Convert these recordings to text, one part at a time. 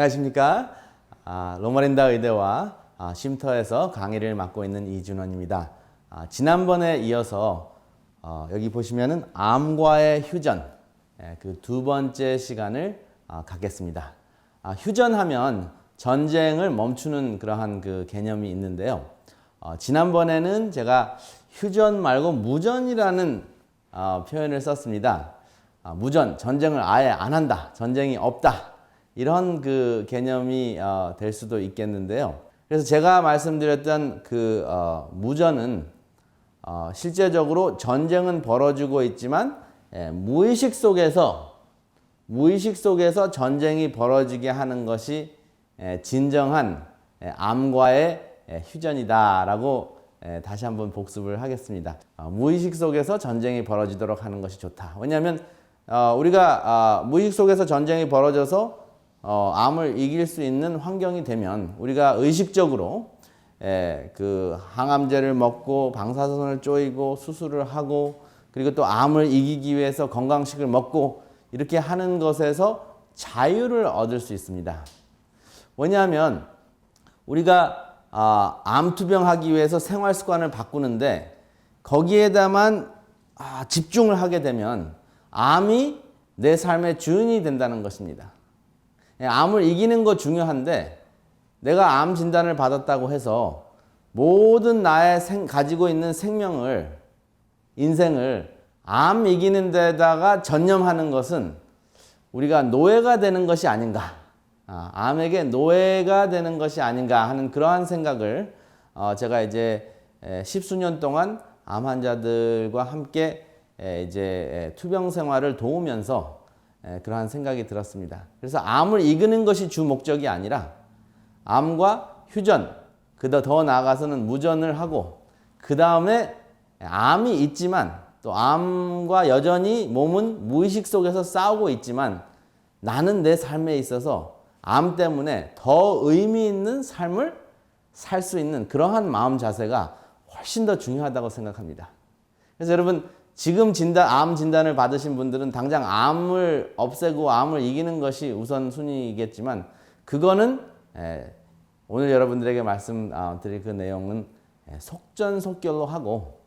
안녕하십니까. 아, 로마린다 의대와 아, 쉼터에서 강의를 맡고 있는 이준원입니다. 아, 지난번에 이어서 어, 여기 보시면은 암과의 휴전 그두 번째 시간을 아, 갖겠습니다. 아, 휴전하면 전쟁을 멈추는 그러한 그 개념이 있는데요. 어, 지난번에는 제가 휴전 말고 무전이라는 어, 표현을 썼습니다. 아, 무전, 전쟁을 아예 안 한다, 전쟁이 없다. 이런 그 개념이 어, 될 수도 있겠는데요. 그래서 제가 말씀드렸던 그 어, 무전은 어, 실제적으로 전쟁은 벌어지고 있지만 예, 무의식 속에서 무의식 속에서 전쟁이 벌어지게 하는 것이 예, 진정한 예, 암과의 예, 휴전이다라고 예, 다시 한번 복습을 하겠습니다. 어, 무의식 속에서 전쟁이 벌어지도록 하는 것이 좋다. 왜냐하면 어, 우리가 어, 무의식 속에서 전쟁이 벌어져서 어, 암을 이길 수 있는 환경이 되면 우리가 의식적으로 예, 그 항암제를 먹고 방사선을 쪼이고 수술을 하고 그리고 또 암을 이기기 위해서 건강식을 먹고 이렇게 하는 것에서 자유를 얻을 수 있습니다. 왜냐하면 우리가 아, 암 투병하기 위해서 생활 습관을 바꾸는데 거기에다만 아, 집중을 하게 되면 암이 내 삶의 주인이 된다는 것입니다. 예, 암을 이기는 거 중요한데 내가 암 진단을 받았다고 해서 모든 나의 생, 가지고 있는 생명을 인생을 암 이기는 데다가 전념하는 것은 우리가 노예가 되는 것이 아닌가. 아, 암에게 노예가 되는 것이 아닌가 하는 그러한 생각을 어, 제가 이제 에, 십수년 동안 암 환자들과 함께 에, 이제 에, 투병 생활을 도우면서 에, 그러한 생각이 들었습니다. 그래서 암을 이기는 것이 주 목적이 아니라 암과 휴전, 그더 더 나아가서는 무전을 하고 그 다음에 암이 있지만 또 암과 여전히 몸은 무의식 속에서 싸우고 있지만 나는 내 삶에 있어서 암 때문에 더 의미 있는 삶을 살 수 있는 그러한 마음 자세가 훨씬 더 중요하다고 생각합니다. 그래서 여러분 지금 진단 암 진단을 받으신 분들은 당장 암을 없애고 암을 이기는 것이 우선 순위이겠지만 그거는 에, 오늘 여러분들에게 말씀드릴 그 내용은 에, 속전속결로 하고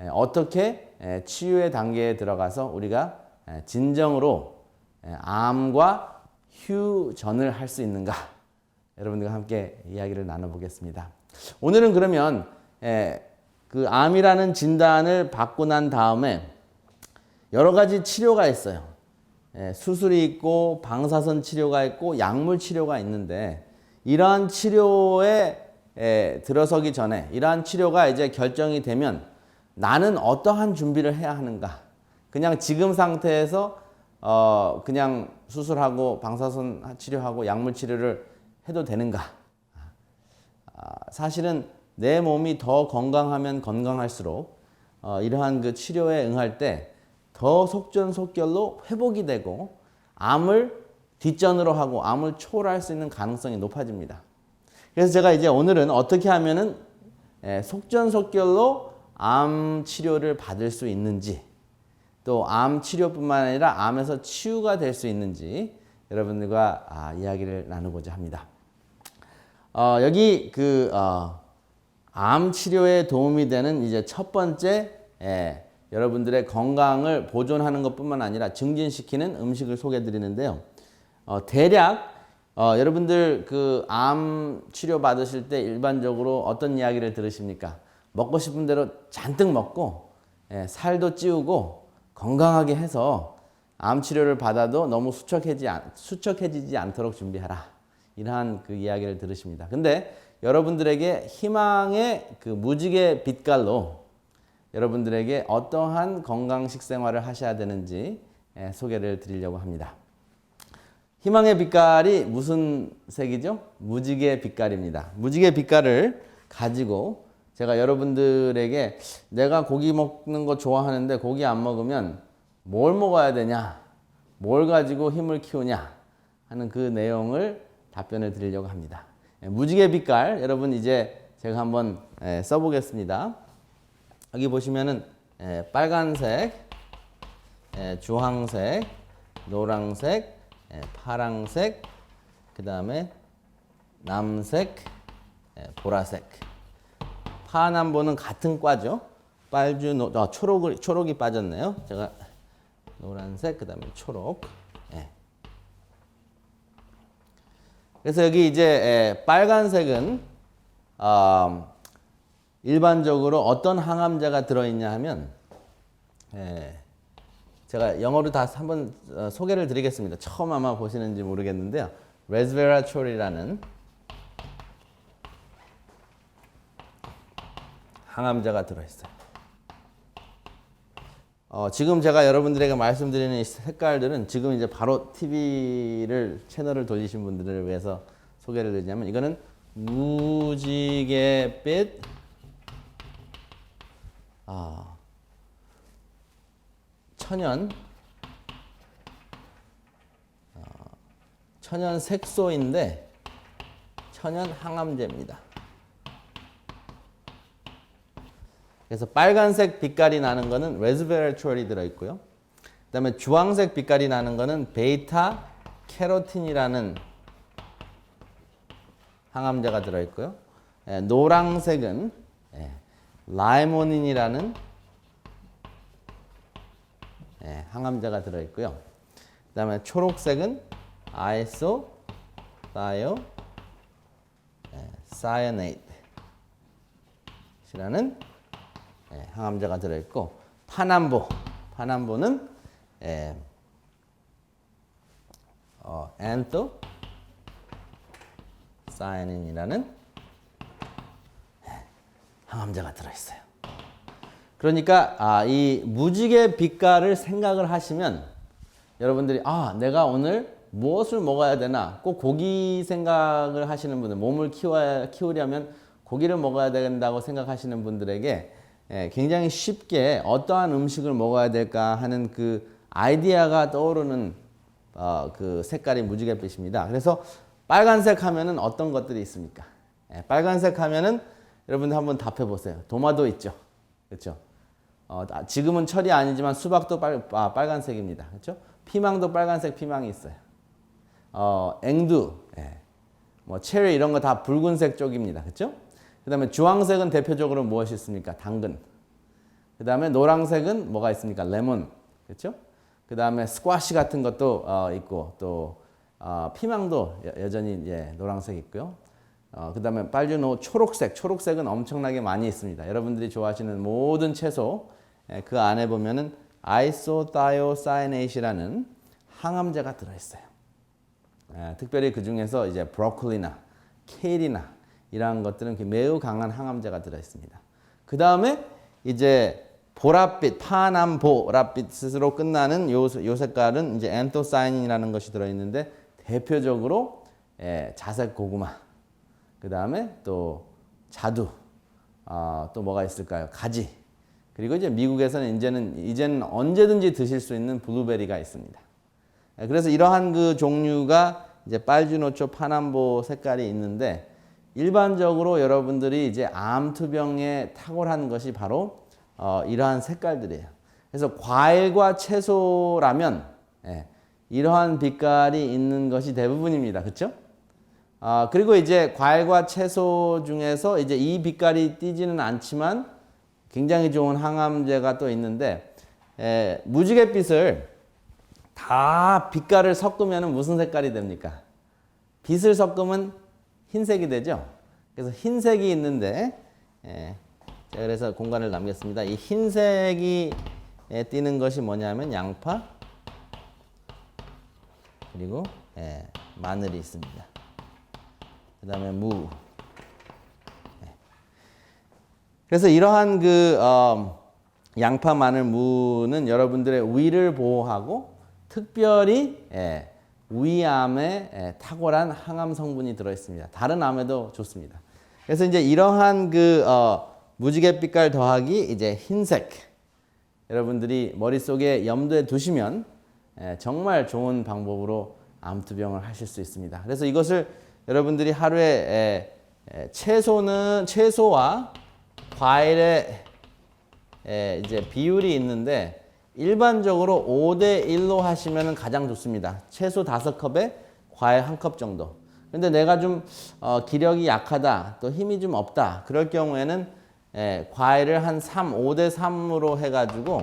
에, 어떻게 에, 치유의 단계에 들어가서 우리가 에, 진정으로 에, 암과 휴전을 할 수 있는가 여러분들과 함께 이야기를 나눠보겠습니다. 오늘은 그러면 에, 그 암이라는 진단을 받고 난 다음에 여러 가지 치료가 있어요. 예, 수술이 있고 방사선 치료가 있고 약물 치료가 있는데 이러한 치료에 예, 들어서기 전에 이러한 치료가 이제 결정이 되면 나는 어떠한 준비를 해야 하는가? 그냥 지금 상태에서 어 그냥 수술하고 방사선 치료하고 약물 치료를 해도 되는가? 아, 사실은 내 몸이 더 건강하면 건강할수록 어, 이러한 그 치료에 응할 때 더 속전속결로 회복이 되고 암을 뒷전으로 하고 암을 초월할 수 있는 가능성이 높아집니다. 그래서 제가 이제 오늘은 어떻게 하면은 예, 속전속결로 암 치료를 받을 수 있는지 또 암 치료뿐만 아니라 암에서 치유가 될 수 있는지 여러분들과 아, 이야기를 나누고자 합니다. 어, 여기 그 어, 암 치료에 도움이 되는 이제 첫 번째 예, 여러분들의 건강을 보존하는 것뿐만 아니라 증진시키는 음식을 소개해 드리는데요. 어, 대략 어, 여러분들 그 암 치료 받으실 때 일반적으로 어떤 이야기를 들으십니까? 먹고 싶은 대로 잔뜩 먹고 예, 살도 찌우고 건강하게 해서 암 치료를 받아도 너무 수척해지, 수척해지지 않도록 준비하라. 이러한 그 이야기를 들으십니다. 근데 여러분들에게 희망의 그 무지개 빛깔로 여러분들에게 어떠한 건강식 생활을 하셔야 되는지 예, 소개를 드리려고 합니다. 희망의 빛깔이 무슨 색이죠? 무지개 빛깔입니다. 무지개 빛깔을 가지고 제가 여러분들에게 내가 고기 먹는 거 좋아하는데 고기 안 먹으면 뭘 먹어야 되냐? 뭘 가지고 힘을 키우냐? 하는 그 내용을 답변을 드리려고 합니다. 예, 무지개 빛깔 여러분 이제 제가 한번 예, 써보겠습니다. 여기 보시면은 예, 빨간색, 주황색, 노랑색, 파랑색, 그 다음에 남색, 예, 보라색. 파남보는 같은 과죠. 빨주, 노, 아, 초록을, 초록이 빠졌네요. 제가 노란색, 그 다음에 초록. 예. 그래서 여기 이제 예, 빨간색은 어, 일반적으로 어떤 항암제가 들어있냐 하면 예, 제가 영어로 다 한번 어, 소개를 드리겠습니다. 처음 아마 보시는지 모르겠는데요. 레스베라촐이라는 항암제가 들어있어요. 어, 지금 제가 여러분들에게 말씀드리는 이 색깔들은 지금 이제 바로 TV를 채널을 돌리신 분들을 위해서 소개를 드리자면 이거는 무지개빛 아, 천연 어, 천연 색소인데 천연 항암제입니다. 그래서 빨간색 빛깔이 나는 거는 레즈베라트롤이 들어 있고요. 그 다음에 주황색 빛깔이 나는 거는 베이타 캐로틴이라는 항암제가 들어 있고요. 예, 노랑색은 예, 라이모닌이라는 예, 항암제가 들어 있고요. 그 다음에 초록색은 아이소 사이오 예, 사이네이트라는 예, 항암제가 들어있고 파남보 파남보는 예, 어, 엔토 사이닌이라는 예, 항암제가 들어있어요. 그러니까 아, 이 무지개 빛깔을 생각을 하시면 여러분들이 아 내가 오늘 무엇을 먹어야 되나 꼭 고기 생각을 하시는 분들 몸을 키워야 키우려면 고기를 먹어야 된다고 생각하시는 분들에게 예, 굉장히 쉽게 어떠한 음식을 먹어야 될까 하는 그 아이디어가 떠오르는 어, 그 색깔이 무지갯빛입니다. 그래서 빨간색 하면은 어떤 것들이 있습니까? 예, 빨간색 하면은 여러분들 한번 답해 보세요. 도마도 있죠. 그렇죠? 어, 아, 지금은 철이 아니지만 수박도 빨, 아, 빨간색입니다. 그렇죠? 피망도 빨간색 피망이 있어요. 어, 앵두, 예. 뭐 체리 이런 거 다 붉은색 쪽입니다. 그렇죠? 그 다음에 주황색은 대표적으로 무엇이 있습니까? 당근. 그 다음에 노란색은 뭐가 있습니까? 레몬. 그렇죠? 그 다음에 스쿼시 같은 것도 어, 있고 또 어, 피망도 여, 전히 예, 노란색 있고요. 어, 그 다음에 빨주노 초록색. 초록색은 엄청나게 많이 있습니다. 여러분들이 좋아하시는 모든 채소 예, 그 안에 보면은 아이소다이오사이네이시라는 항암제가 들어있어요. 예, 특별히 그 중에서 이제 브로콜리나 케일이나 이러한 것들은 매우 강한 항암제가 들어 있습니다. 그 다음에 이제 보랏빛, 파남 보랏빛으로 끝나는 요, 요 색깔은 이제 엔토사이닌이라는 것이 들어 있는데 대표적으로 예, 자색 고구마, 그 다음에 또 자두, 어, 또 뭐가 있을까요? 가지. 그리고 이제 미국에서는 이제는 이제는 언제든지 드실 수 있는 블루베리가 있습니다. 예, 그래서 이러한 그 종류가 이제 빨주노초 파남보 색깔이 있는데 일반적으로 여러분들이 이제 암 투병에 탁월한 것이 바로 어, 이러한 색깔들이에요. 그래서 과일과 채소라면 예, 이러한 빛깔이 있는 것이 대부분입니다. 그렇죠? 아, 그리고 이제 과일과 채소 중에서 이제 이 빛깔이 띄지는 않지만 굉장히 좋은 항암제가 또 있는데 예, 무지갯빛을 다 빛깔을 섞으면 무슨 색깔이 됩니까? 빛을 섞으면 흰색이 되죠. 그래서 흰색이 있는데 예, 그래서 공간을 남겼습니다. 이 흰색이 예, 띄는 것이 뭐냐면 양파 그리고 예, 마늘이 있습니다. 그 다음에 무. 예. 그래서 이러한 그 어, 양파, 마늘, 무는 여러분들의 위를 보호하고 특별히 예, 위암에 예, 탁월한 항암 성분이 들어 있습니다. 다른 암에도 좋습니다. 그래서 이제 이러한 그 어, 무지개 빛깔 더하기 이제 흰색 여러분들이 머릿속에 염두에 두시면 예, 정말 좋은 방법으로 암투병을 하실 수 있습니다. 그래서 이것을 여러분들이 하루에 예, 예, 채소는 채소와 과일의 예, 이제 비율이 있는데 일반적으로 5대 1로 하시면 가장 좋습니다. 채소 5컵에 과일 1컵 정도. 근데 내가 좀 어, 기력이 약하다, 또 힘이 좀 없다. 그럴 경우에는 예, 과일을 한 3, 5대 3으로 해가지고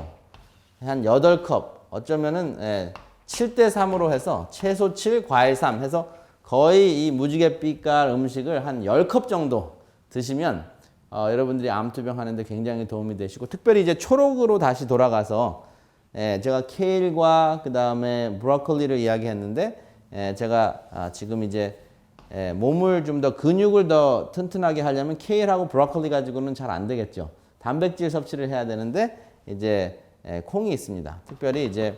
한 8컵, 어쩌면은 예, 7대 3으로 해서 채소 7, 과일 3 해서 거의 이 무지개 빛깔 음식을 한 10컵 정도 드시면 어, 여러분들이 암투병 하는데 굉장히 도움이 되시고 특별히 이제 초록으로 다시 돌아가서 예, 제가 케일과 그 다음에 브로콜리를 이야기했는데 예, 제가 아, 지금 이제 예, 몸을 좀 더 근육을 더 튼튼하게 하려면 케일하고 브로콜리 가지고는 잘 안 되겠죠. 단백질 섭취를 해야 되는데 이제 예, 콩이 있습니다. 특별히 이제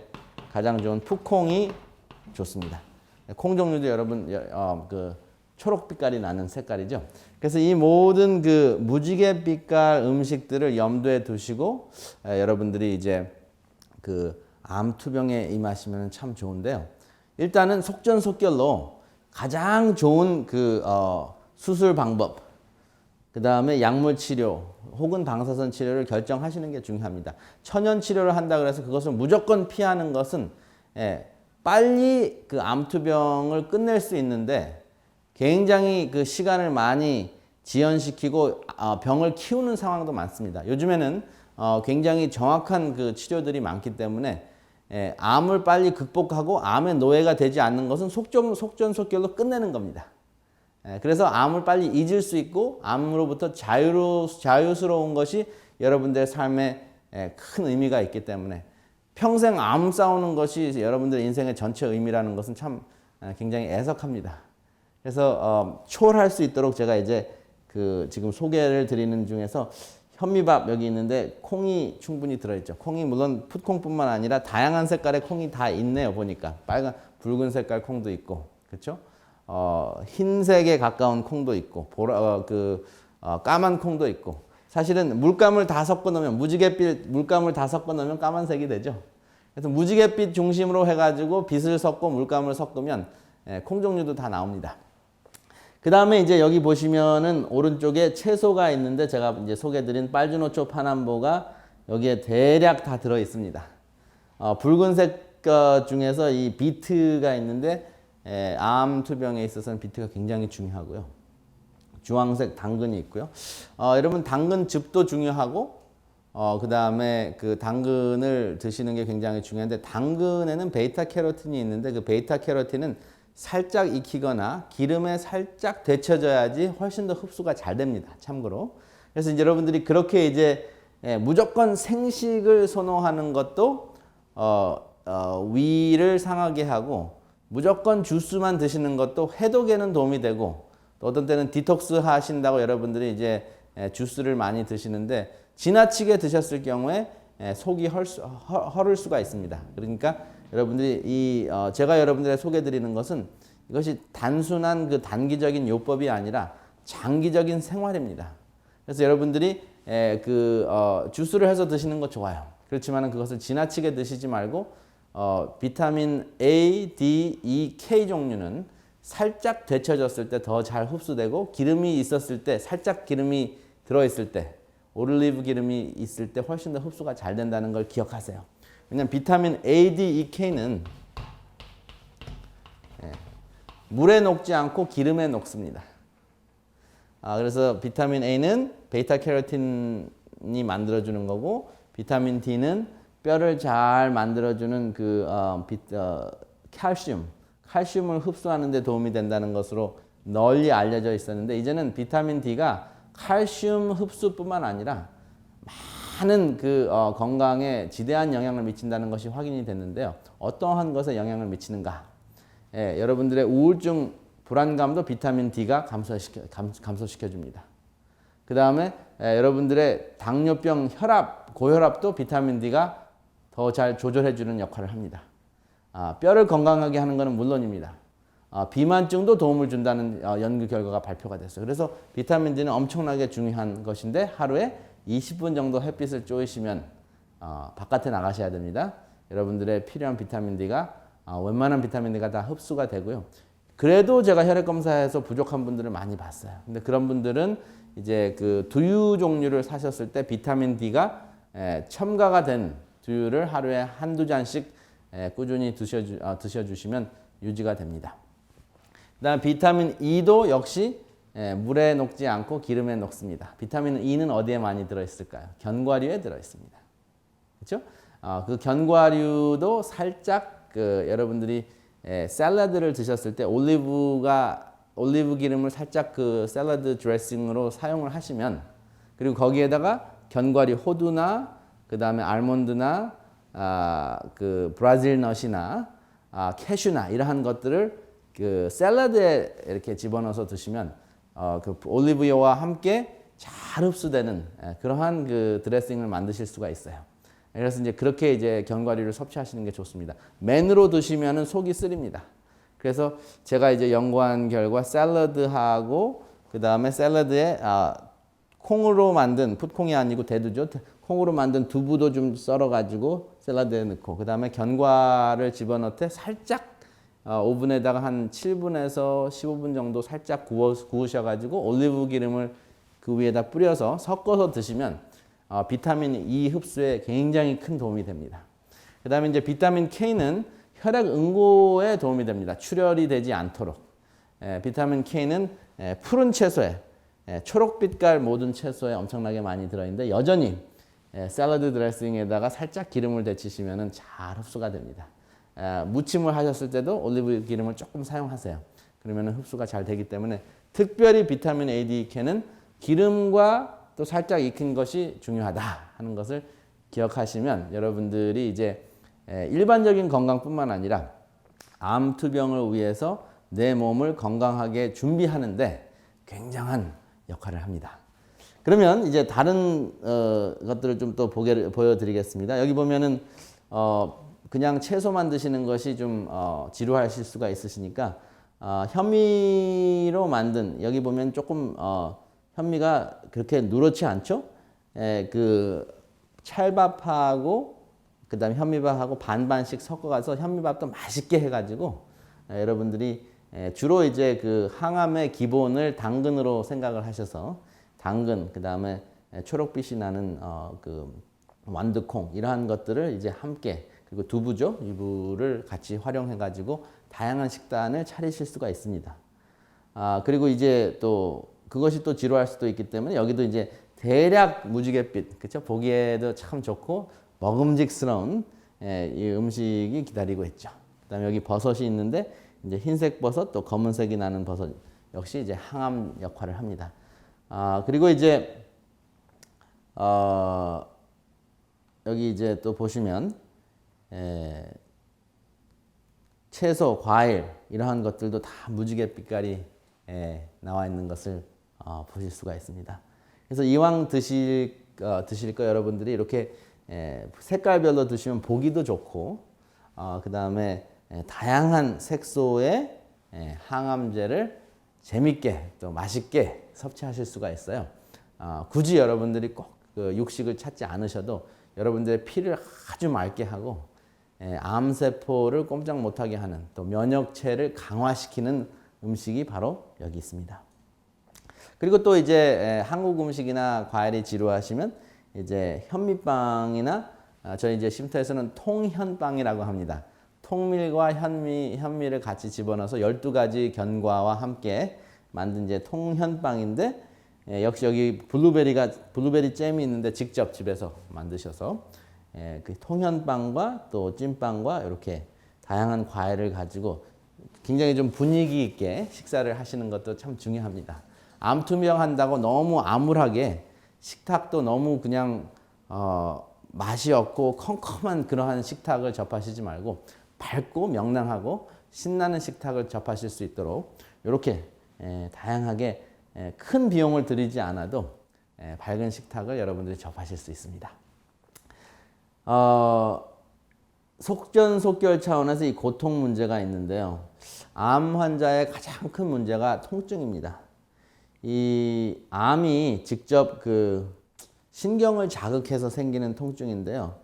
가장 좋은 푸콩이 좋습니다. 콩 종류도 여러분 여- 어, 그 초록 빛깔이 나는 색깔이죠. 그래서 이 모든 그 무지개 빛깔 음식들을 염두에 두시고 에, 여러분들이 이제 그 암투병에 임하시면 참 좋은데요. 일단은 속전속결로 가장 좋은 그 어, 수술 방법, 그 다음에 약물 치료 혹은 방사선 치료를 결정하시는 게 중요합니다. 천연 치료를 한다 그래서 그것을 무조건 피하는 것은 예, 빨리 그 암투병을 끝낼 수 있는데 굉장히 그 시간을 많이 지연시키고 어, 병을 키우는 상황도 많습니다. 요즘에는 어, 굉장히 정확한 그 치료들이 많기 때문에 예, 암을 빨리 극복하고 암의 노예가 되지 않는 것은 속전, 속전속결로 끝내는 겁니다. 예, 그래서 암을 빨리 잊을 수 있고 암으로부터 자유로, 자유스러운 것이 여러분들의 삶에 예, 큰 의미가 있기 때문에 평생 암 싸우는 것이 여러분들 인생의 전체 의미라는 것은 참 예, 굉장히 애석합니다. 그래서 어, 초월할 수 있도록 제가 이제 그 지금 소개를 드리는 중에서 현미밥 여기 있는데 콩이 충분히 들어있죠. 콩이 물론 풋콩뿐만 아니라 다양한 색깔의 콩이 다 있네요. 보니까 빨간, 붉은 색깔 콩도 있고, 그렇죠? 어, 흰색에 가까운 콩도 있고, 보라, 어, 그 어, 까만 콩도 있고. 사실은 물감을 다 섞어 놓으면 무지갯빛 물감을 다 섞어 놓으면 까만색이 되죠. 그래서 무지갯빛 중심으로 해가지고 빛을 섞고 물감을 섞으면 예, 콩 종류도 다 나옵니다. 그 다음에 이제 여기 보시면은 오른쪽에 채소가 있는데 제가 이제 소개드린 빨주노초 파남보가 여기에 대략 다 들어 있습니다. 어, 붉은색 거 중에서 이 비트가 있는데 에, 암 투병에 있어서는 비트가 굉장히 중요하고요. 주황색 당근이 있고요. 어, 여러분 당근 즙도 중요하고 어, 그 다음에 그 당근을 드시는 게 굉장히 중요한데 당근에는 베이타 캐로틴이 있는데 그 베이타 캐로틴은 살짝 익히거나 기름에 살짝 데쳐져야지 훨씬 더 흡수가 잘 됩니다. 참고로. 그래서 이제 여러분들이 그렇게 이제 예, 무조건 생식을 선호하는 것도 어, 어, 위를 상하게 하고 무조건 주스만 드시는 것도 해독에는 도움이 되고 또 어떤 때는 디톡스 하신다고 여러분들이 이제 예, 주스를 많이 드시는데 지나치게 드셨을 경우에 예, 속이 헐 수, 허, 헐을 수가 있습니다. 그러니까 여러분들이 이 어, 제가 여러분들에 소개드리는 것은 이것이 단순한 그 단기적인 요법이 아니라 장기적인 생활입니다. 그래서 여러분들이 에, 그 어, 주스를 해서 드시는 거 좋아요. 그렇지만 그것을 지나치게 드시지 말고 어, 비타민 A, D, E, K 종류는 살짝 데쳐졌을 때 더 잘 흡수되고 기름이 있었을 때 살짝 기름이 들어 있을 때 올리브 기름이 있을 때 훨씬 더 흡수가 잘 된다는 걸 기억하세요. 왜냐면 비타민 A, D, E, K는 예, 물에 녹지 않고 기름에 녹습니다. 아, 그래서 비타민 A는 베이타 캐로틴이 만들어주는 거고 비타민 D는 뼈를 잘 만들어주는 그 어, 비, 어, 칼슘, 칼슘을 흡수하는 데 도움이 된다는 것으로 널리 알려져 있었는데 이제는 비타민 D가 칼슘 흡수뿐만 아니라 많은 그 어, 건강에 지대한 영향을 미친다는 것이 확인이 됐는데요. 어떠한 것에 영향을 미치는가? 예, 여러분들의 우울증, 불안감도 비타민 D가 감소시켜, 감, 감소시켜 줍니다. 그 다음에 여러분들의 당뇨병, 혈압, 고혈압도 비타민 D가 더 잘 조절해 주는 역할을 합니다. 아, 뼈를 건강하게 하는 것은 물론입니다. 아, 비만증도 도움을 준다는 어, 연구 결과가 발표가 됐어요. 그래서 비타민 D는 엄청나게 중요한 것인데 하루에 20분 정도 햇빛을 쬐시면 어, 바깥에 나가셔야 됩니다. 여러분들의 필요한 비타민 D가 어, 웬만한 비타민 D가 다 흡수가 되고요. 그래도 제가 혈액 검사에서 부족한 분들을 많이 봤어요. 근데 그런 분들은 이제 그 두유 종류를 사셨을 때 비타민 D가 에, 첨가가 된 두유를 하루에 한두 잔씩 에, 꾸준히 드셔주, 어, 드셔주시면 유지가 됩니다. 그다음 비타민 E도 역시 예, 물에 녹지 않고 기름에 녹습니다. 비타민 E는 어디에 많이 들어 있을까요? 견과류에 들어 있습니다. 그렇죠? 어, 그 견과류도 살짝 그 여러분들이 에, 샐러드를 드셨을 때 올리브가 올리브 기름을 살짝 그 샐러드 드레싱으로 사용을 하시면 그리고 거기에다가 견과류 호두나 그 다음에 알몬드나 아, 그 브라질 넛이나 아, 캐슈나 이러한 것들을 그 샐러드에 이렇게 집어넣어서 드시면 어, 그 올리브유와 함께 잘 흡수되는 예, 그러한 그 드레싱을 만드실 수가 있어요. 그래서 이제 그렇게 이제 견과류를 섭취하시는 게 좋습니다. 맨으로 드시면은 속이 쓰립니다. 그래서 제가 이제 연구한 결과 샐러드하고 그 다음에 샐러드에 아, 콩으로 만든 풋콩이 아니고 대두죠. 콩으로 만든 두부도 좀 썰어가지고 샐러드에 넣고 그 다음에 견과를 집어넣되 살짝 어, 오븐에다가 한 7분에서 15분 정도 살짝 구워, 구우셔가지고 올리브 기름을 그 위에다 뿌려서 섞어서 드시면 어, 비타민 E 흡수에 굉장히 큰 도움이 됩니다. 그 다음에 이제 비타민 K는 혈액 응고에 도움이 됩니다. 출혈이 되지 않도록. 에, 비타민 K는 에, 푸른 채소에 에, 초록빛깔 모든 채소에 엄청나게 많이 들어있는데 여전히 에, 샐러드 드레싱에다가 살짝 기름을 데치시면 잘 흡수가 됩니다. 에, 무침을 하셨을 때도 올리브 기름을 조금 사용하세요. 그러면 흡수가 잘 되기 때문에 특별히 비타민 A, D, K는 기름과 또 살짝 익힌 것이 중요하다 하는 것을 기억하시면 여러분들이 이제 에, 일반적인 건강뿐만 아니라 암 투병을 위해서 내 몸을 건강하게 준비하는데 굉장한 역할을 합니다. 그러면 이제 다른 어, 것들을 좀 또 보여드리겠습니다. 여기 보면은 어, 그냥 채소만 드시는 것이 좀 어, 지루하실 수가 있으시니까 어, 현미로 만든 여기 보면 조금 어, 현미가 그렇게 누렇지 않죠? 에, 그 찰밥하고 그다음에 현미밥하고 반반씩 섞어가서 현미밥도 맛있게 해가지고 에, 여러분들이 에, 주로 이제 그 항암의 기본을 당근으로 생각을 하셔서 당근 그다음에 에, 초록빛이 나는 어, 그 완두콩 이러한 것들을 이제 함께 그리고 두부죠 두부를 같이 활용해 가지고 다양한 식단을 차리실 수가 있습니다. 아 그리고 이제 또 그것이 또 지루할 수도 있기 때문에 여기도 이제 대략 무지갯빛 그렇죠 보기에도 참 좋고 먹음직스러운 예, 이 음식이 기다리고 있죠. 그다음에 여기 버섯이 있는데 이제 흰색 버섯 또 검은색이 나는 버섯 역시 이제 항암 역할을 합니다. 아 그리고 이제 어 여기 이제 또 보시면 에, 채소, 과일 이러한 것들도 다 무지개 빛깔이 에, 나와 있는 것을 어, 보실 수가 있습니다. 그래서 이왕 드실 어, 드실 거 여러분들이 이렇게 에, 색깔별로 드시면 보기도 좋고 어, 그 다음에 다양한 색소의 에, 항암제를 재밌게 또 맛있게 섭취하실 수가 있어요. 어, 굳이 여러분들이 꼭 그 육식을 찾지 않으셔도 여러분들의 피를 아주 맑게 하고 에, 암세포를 꼼짝 못하게 하는 또 면역체를 강화시키는 음식이 바로 여기 있습니다. 그리고 또 이제 에, 한국 음식이나 과일이 지루하시면 이제 현미빵이나 아, 저희 이제 쉼터에서는 통현빵이라고 합니다. 통밀과 현미, 현미를 같이 집어넣어서 12가지 견과와 함께 만든 이제 통현빵인데 예, 역시 여기 블루베리가 블루베리 잼이 있는데 직접 집에서 만드셔서 예, 그 통현빵과 또 찐빵과 이렇게 다양한 과일을 가지고 굉장히 좀 분위기 있게 식사를 하시는 것도 참 중요합니다. 암투명 한다고 너무 암울하게 식탁도 너무 그냥 어, 맛이 없고 컴컴한 그러한 식탁을 접하시지 말고 밝고 명랑하고 신나는 식탁을 접하실 수 있도록 이렇게 에, 다양하게 에, 큰 비용을 들이지 않아도 에, 밝은 식탁을 여러분들이 접하실 수 있습니다. 어, 속전속결 차원에서 이 고통 문제가 있는데요. 암 환자의 가장 큰 문제가 통증입니다. 이 암이 직접 그 신경을 자극해서 생기는 통증인데요.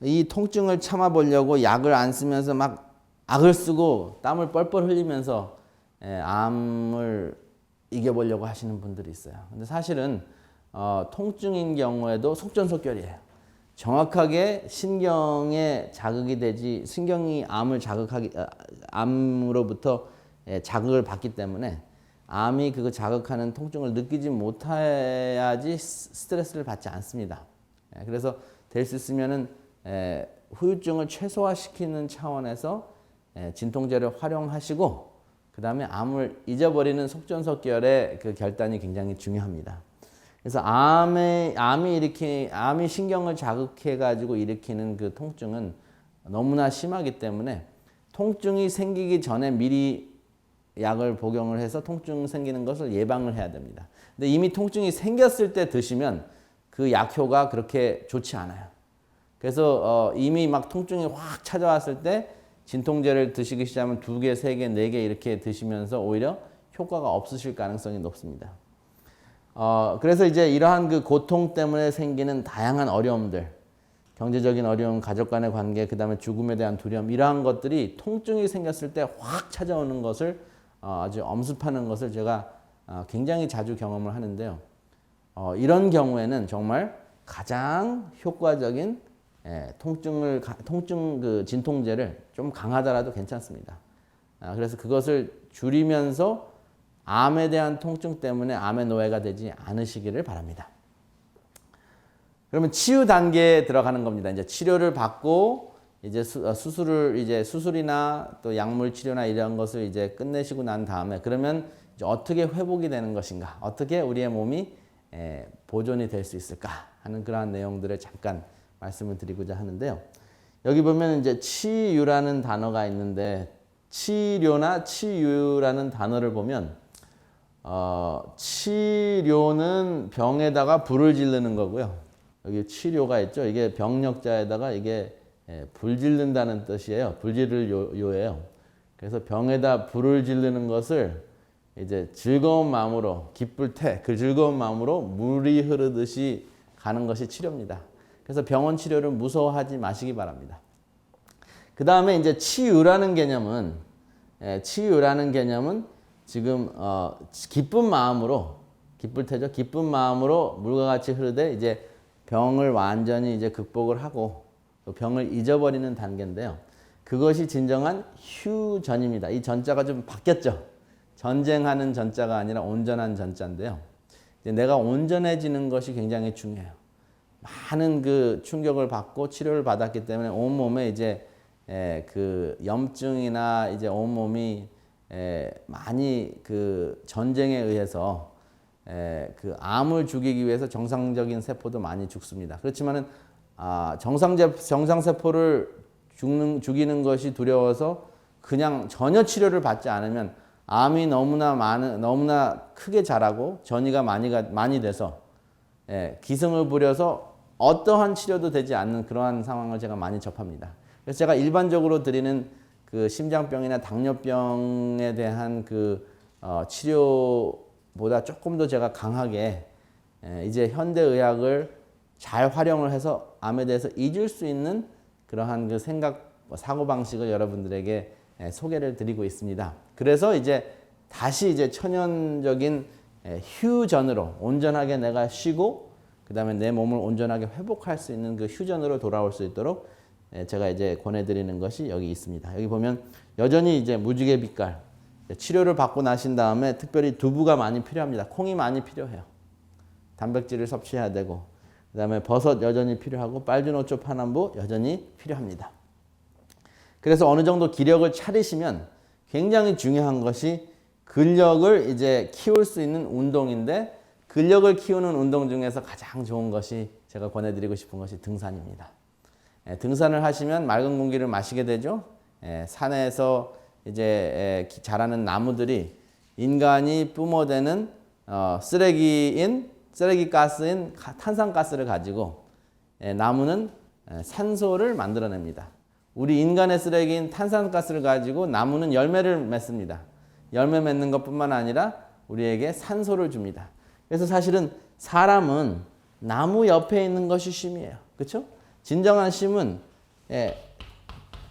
이 통증을 참아보려고 약을 안 쓰면서 막 악을 쓰고 땀을 뻘뻘 흘리면서 예, 암을 이겨보려고 하시는 분들이 있어요. 근데 사실은 어, 통증인 경우에도 속전속결이에요. 정확하게 신경에 자극이 되지 신경이 암을 자극하기 아, 암으로부터 예, 자극을 받기 때문에 암이 그 자극하는 통증을 느끼지 못해야지 스- 스트레스를 받지 않습니다. 예, 그래서 될 수 있으면은 예, 후유증을 최소화시키는 차원에서 예, 진통제를 활용하시고 그 다음에 암을 잊어버리는 속전속결의 그 결단이 굉장히 중요합니다. 그래서 암에 암이 일으키 암이 신경을 자극해 가지고 일으키는 그 통증은 너무나 심하기 때문에 통증이 생기기 전에 미리 약을 복용을 해서 통증 생기는 것을 예방을 해야 됩니다. 근데 이미 통증이 생겼을 때 드시면 그 약효가 그렇게 좋지 않아요. 그래서 어, 이미 막 통증이 확 찾아왔을 때 진통제를 드시기 시작하면 두 개, 세 개, 네 개 이렇게 드시면서 오히려 효과가 없으실 가능성이 높습니다. 어, 그래서 이제 이러한 그 고통 때문에 생기는 다양한 어려움들, 경제적인 어려움, 가족 간의 관계, 그 다음에 죽음에 대한 두려움, 이러한 것들이 통증이 생겼을 때 확 찾아오는 것을 어, 아주 엄습하는 것을 제가 어, 굉장히 자주 경험을 하는데요. 어, 이런 경우에는 정말 가장 효과적인 예, 통증을 가- 통증 그 진통제를 좀 강하더라도 괜찮습니다. 아, 그래서 그것을 줄이면서 암에 대한 통증 때문에 암의 노예가 되지 않으시기를 바랍니다. 그러면 치유 단계에 들어가는 겁니다. 이제 치료를 받고 이제 수, 어, 수술을 이제 수술이나 또 약물 치료나 이런 것을 이제 끝내시고 난 다음에 그러면 어떻게 회복이 되는 것인가? 어떻게 우리의 몸이 에, 보존이 될 수 있을까 하는 그러한 내용들을 잠깐 말씀을 드리고자 하는데요. 여기 보면 이제 치유라는 단어가 있는데 치료나 치유라는 단어를 보면 어, 치료는 병에다가 불을 지르는 거고요. 여기 치료가 있죠. 이게 병력자에다가 이게 예, 불 지른다는 뜻이에요. 불 지를 요, 요예요. 그래서 병에다 불을 지르는 것을 이제 즐거운 마음으로 기쁠 때 그 즐거운 마음으로 물이 흐르듯이 가는 것이 치료입니다. 그래서 병원 치료를 무서워하지 마시기 바랍니다. 그 다음에 이제 치유라는 개념은 예, 치유라는 개념은 지금 어, 기쁜 마음으로 기쁠 테죠. 기쁜 마음으로 물과 같이 흐르되 이제 병을 완전히 이제 극복을 하고 또 병을 잊어버리는 단계인데요. 그것이 진정한 휴전입니다. 이 전자가 좀 바뀌었죠. 전쟁하는 전자가 아니라 온전한 전자인데요. 내가 온전해지는 것이 굉장히 중요해요. 많은 그 충격을 받고 치료를 받았기 때문에 온 몸에 이제 에, 그 염증이나 이제 온 몸이 에, 많이 그 전쟁에 의해서 에, 그 암을 죽이기 위해서 정상적인 세포도 많이 죽습니다. 그렇지만은 아, 정상제 정상 세포를 죽는 죽이는 것이 두려워서 그냥 전혀 치료를 받지 않으면 암이 너무나 많은 너무나 크게 자라고 전이가 많이 가 많이 돼서 예, 기승을 부려서 어떠한 치료도 되지 않는 그러한 상황을 제가 많이 접합니다. 그래서 제가 일반적으로 드리는 그 심장병이나 당뇨병에 대한 그 어, 치료보다 조금 더 제가 강하게 예, 이제 현대 의학을 잘 활용을 해서 암에 대해서 잊을 수 있는 그러한 그 생각 사고 방식을 여러분들에게 예, 소개를 드리고 있습니다. 그래서 이제 다시 이제 천연적인 예, 휴전으로 온전하게 내가 쉬고 그 다음에 내 몸을 온전하게 회복할 수 있는 그 휴전으로 돌아올 수 있도록 예, 제가 이제 권해드리는 것이 여기 있습니다. 여기 보면 여전히 이제 무지개 빛깔 치료를 받고 나신 다음에 특별히 두부가 많이 필요합니다. 콩이 많이 필요해요. 단백질을 섭취해야 되고 그다음에 버섯 여전히 필요하고 빨주 노초 파남보 여전히 필요합니다. 그래서 어느 정도 기력을 차리시면 굉장히 중요한 것이 근력을 이제 키울 수 있는 운동인데 근력을 키우는 운동 중에서 가장 좋은 것이 제가 권해드리고 싶은 것이 등산입니다. 예, 등산을 하시면 맑은 공기를 마시게 되죠. 예, 산에서 이제 예, 기- 자라는 나무들이 인간이 뿜어대는 어, 쓰레기인 쓰레기 가스인 가- 탄산가스를 가지고 예, 나무는 예, 산소를 만들어냅니다. 우리 인간의 쓰레기인 탄산가스를 가지고 나무는 열매를 맺습니다. 열매 맺는 것뿐만 아니라 우리에게 산소를 줍니다. 그래서 사실은 사람은 나무 옆에 있는 것이 쉼이에요. 그렇죠? 진정한 쉼은 예,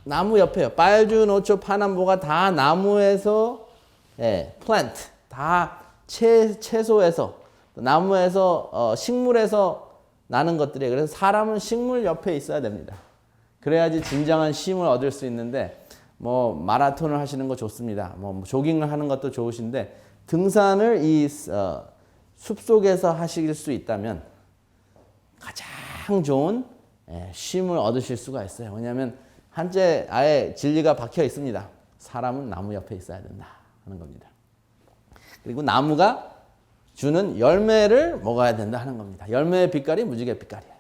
나무 옆에요. 빨주, 노초, 파남보가 다 나무에서 예, 플랜트 다 채, 채소에서 나무에서 어, 식물에서 나는 것들이에요. 그래서 사람은 식물 옆에 있어야 됩니다. 그래야지 진정한 쉼을 얻을 수 있는데 뭐 마라톤을 하시는 거 좋습니다. 뭐 조깅을 하는 것도 좋으신데 등산을 이 어, 숲속에서 하실 수 있다면 가장 좋은 예, 쉼을 얻으실 수가 있어요. 왜냐하면 한째 아예 진리가 박혀 있습니다. 사람은 나무 옆에 있어야 된다 하는 겁니다. 그리고 나무가 주는 열매를 먹어야 된다 하는 겁니다. 열매의 빛깔이 무지개 빛깔이에요.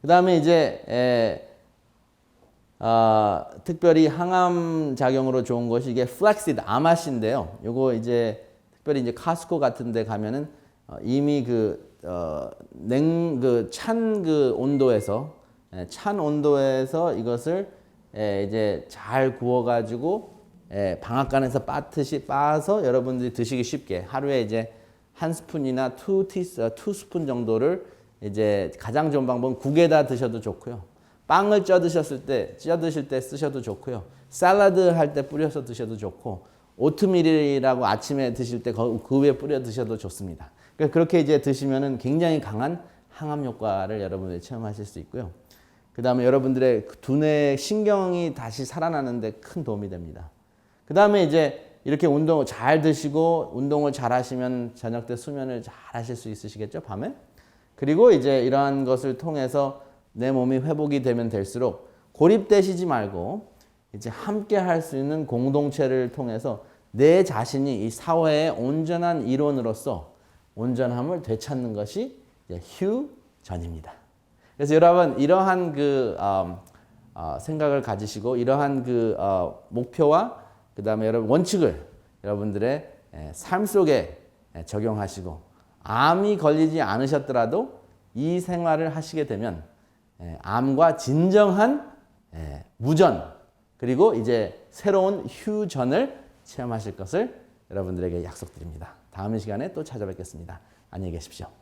그 다음에 이제 에, 어, 특별히 항암 작용으로 좋은 것이 이게 플렉시드 아마시인데요. 요거 이제 특별히 이제 카스코 같은 데 가면은 어, 이미 그 어, 냉그찬그 온도에서 예, 찬 온도에서 이것을 예, 이제 잘 구워가지고 예, 방앗간에서 빠듯이 빠서 여러분들이 드시기 쉽게 하루에 이제 한 스푼이나 투 티, 어, 투 스푼 정도를 이제 가장 좋은 방법은 국에다 드셔도 좋고요. 빵을 쪄 드셨을 때, 쪄 드실 때 쓰셔도 좋고요. 샐러드 할 때 뿌려서 드셔도 좋고, 오트밀이라고 아침에 드실 때 그 위에 뿌려 드셔도 좋습니다. 그러니까 그렇게 이제 드시면은 굉장히 강한 항암 효과를 여러분들이 체험하실 수 있고요. 그 다음에 여러분들의 그 두뇌 신경이 다시 살아나는데 큰 도움이 됩니다. 그 다음에 이제 이렇게 운동 잘 드시고 운동을 잘 하시면 저녁 때 수면을 잘 하실 수 있으시겠죠, 밤에? 그리고 이제 이러한 것을 통해서 내 몸이 회복이 되면 될수록 고립되시지 말고 이제 함께 할 수 있는 공동체를 통해서 내 자신이 이 사회의 온전한 일원으로서 온전함을 되찾는 것이 휴전입니다. 그래서 여러분 이러한 그 어, 어, 생각을 가지시고 이러한 그 어, 목표와 그 다음에 여러분 원칙을 여러분들의 에, 삶 속에 에, 적용하시고 암이 걸리지 않으셨더라도 이 생활을 하시게 되면 에, 암과 진정한 에, 무전 그리고 이제 새로운 휴전을 체험하실 것을 여러분들에게 약속드립니다. 다음 시간에 또 찾아뵙겠습니다. 안녕히 계십시오.